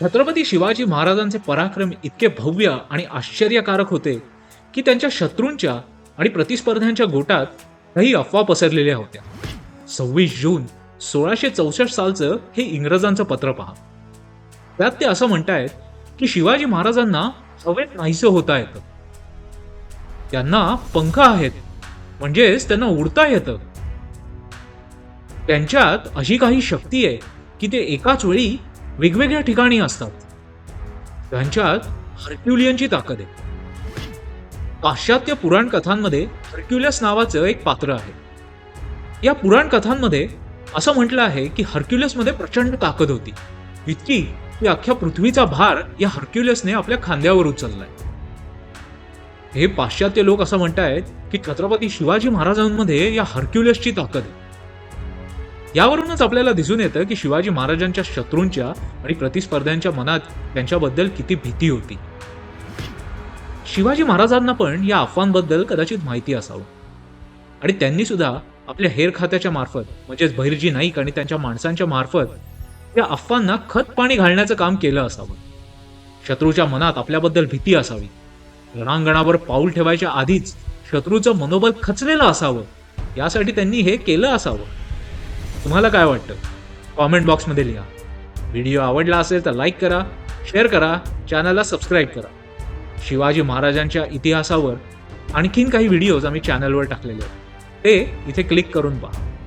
छत्रपती शिवाजी महाराजांचे पराक्रम इतके भव्य आणि आश्चर्यकारक होते की त्यांच्या शत्रूंच्या आणि प्रतिस्पर्ध्यांच्या गोटात काही अफवा पसरलेल्या होत्या. सव्वीस जून सोळाशे चौसष्ट सालचं हे इंग्रजांचं पत्र पहा. त्यात ते असं म्हणतायत की शिवाजी महाराजांना हवेत नाहीसं होता येतं. त्यांना पंख आहेत म्हणजेच त्यांना उडता येतं. त्यांच्यात अशी काही शक्ती आहे की ते एकाच वेळी वेगवेगळ्या ठिकाणी असतात. त्यांच्यात हर्क्युलियनची ताकद आहे. पाश्चात्य पुराण कथांमध्ये हर्क्युलस नावाचं एक पात्र आहे. या पुराण कथांमध्ये असं म्हटलं आहे की हर्क्युलसमध्ये प्रचंड ताकद होती. इतकी की अख्ख्या पृथ्वीचा भार या हर्क्युलसने आपल्या खांद्यावर उचललाय. हे पाश्चात्य लोक असं म्हणतायत की छत्रपती शिवाजी महाराजांमध्ये या हर्क्युलसची ताकद आहे. यावरूनच आपल्याला दिसून येतं की शिवाजी महाराजांच्या शत्रूंच्या आणि प्रतिस्पर्ध्यांच्या मनात त्यांच्याबद्दल किती भीती होती. शिवाजी महाराजांना पण या अफवांबद्दल कदाचित माहिती असावं. आणि त्यांनी सुद्धा आपल्या हेर खात्याच्या मार्फत म्हणजेच बहिर्जी नाईक आणि त्यांच्या माणसांच्या मार्फत या अफवांना खत पाणी घालण्याचं काम केलं असावं. शत्रूच्या मनात आपल्याबद्दल भीती असावी. रणांगणावर पाऊल ठेवायच्या आधीच शत्रूचं मनोबल खचलेलं असावं. यासाठी त्यांनी हे केलं असावं. तुम्हाला काय वाटतं? कॉमेंट बॉक्समध्ये लिहा. व्हिडिओ आवडला असेल तर लाईक करा शेअर करा चॅनलला सबस्क्राईब करा. शिवाजी महाराजांच्या इतिहासावर आणखीन काही व्हिडिओज आम्ही चॅनलवर टाकलेले आहेत. ते इथे क्लिक करून पहा.